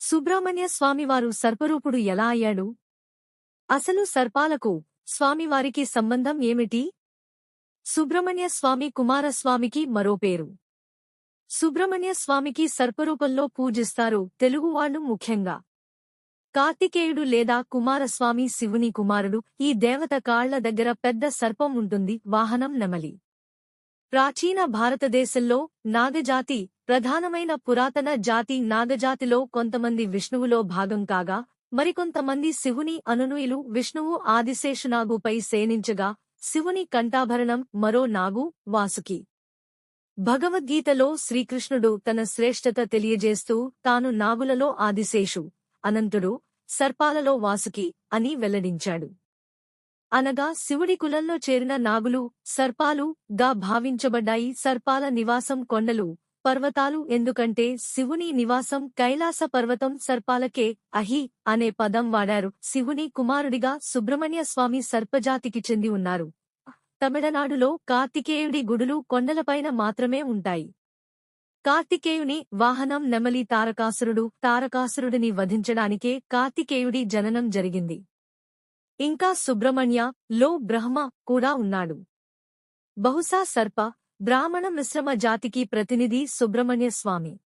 సుబ్రహ్మణ్య స్వామివారు సర్పరూపుడు ఎలా అయ్యాడు? అసలు సర్పాలకు స్వామివారికి సంబంధం ఏమిటి? సుబ్రహ్మణ్య స్వామి కుమారస్వామికి మరో పేరు. సుబ్రహ్మణ్య స్వామికి సర్పరూపంలో పూజిస్తారు తెలుగువాళ్ళు ముఖ్యంగా. కార్తికేయుడు లేదా కుమారస్వామి శివుని కుమారుడు ఈ దేవత కాళ్ళ దగ్గర పెద్ద సర్పం ఉంటుంది వాహనం నెమలి. ప్రాచీన భారతదేశంలో నాగజాతి ప్రధానమైన పురాతన జాతి నాగజాతిలో కొంతమంది విష్ణువులో భాగం కాగా మరికొంతమంది శివుని అనునుయులు విష్ణువు ఆదిశేషునాగుపై సేనించగా శివుని కంఠాభరణం మరో నాగు వాసుకి. భగవద్గీతలో శ్రీకృష్ణుడు తన శ్రేష్ఠత తెలియజేస్తూ తాను నాగులలో ఆదిశేషు అనంతుడు సర్పాలలో వాసుకి అని వెల్లడించాడు. అనగా శివుడి కులంలో చేరిన నాగులు సర్పాలు గా భావించబడ్డాయి. సర్పాల నివాసం కొండలు పర్వతాలు ఎందుకంటే శివుని నివాసం కైలాస పర్వతం సర్పాలకే అహి అనే పదం వాడారు. శివుని కుమారుడిగా సుబ్రహ్మణ్య స్వామి సర్పజాతికి చెంది ఉన్నారు. తమిళనాడులో కార్తికేయుడి గుడులు కొండలపైన మాత్రమే ఉంటాయి. కార్తికేయుని వాహనం నెమలి తారకాసురుడు తారకాసురుడిని వధించడానికే కార్తికేయుడి జననం జరిగింది. ఇంకా సుబ్రహ్మణ్య లో బ్రహ్మ కూడా ఉన్నాడు. బహుశా సర్ప బ్రాహ్మణ మిశ్రమ జాతికి ప్రతినిధి సుబ్రహ్మణ్య స్వామి.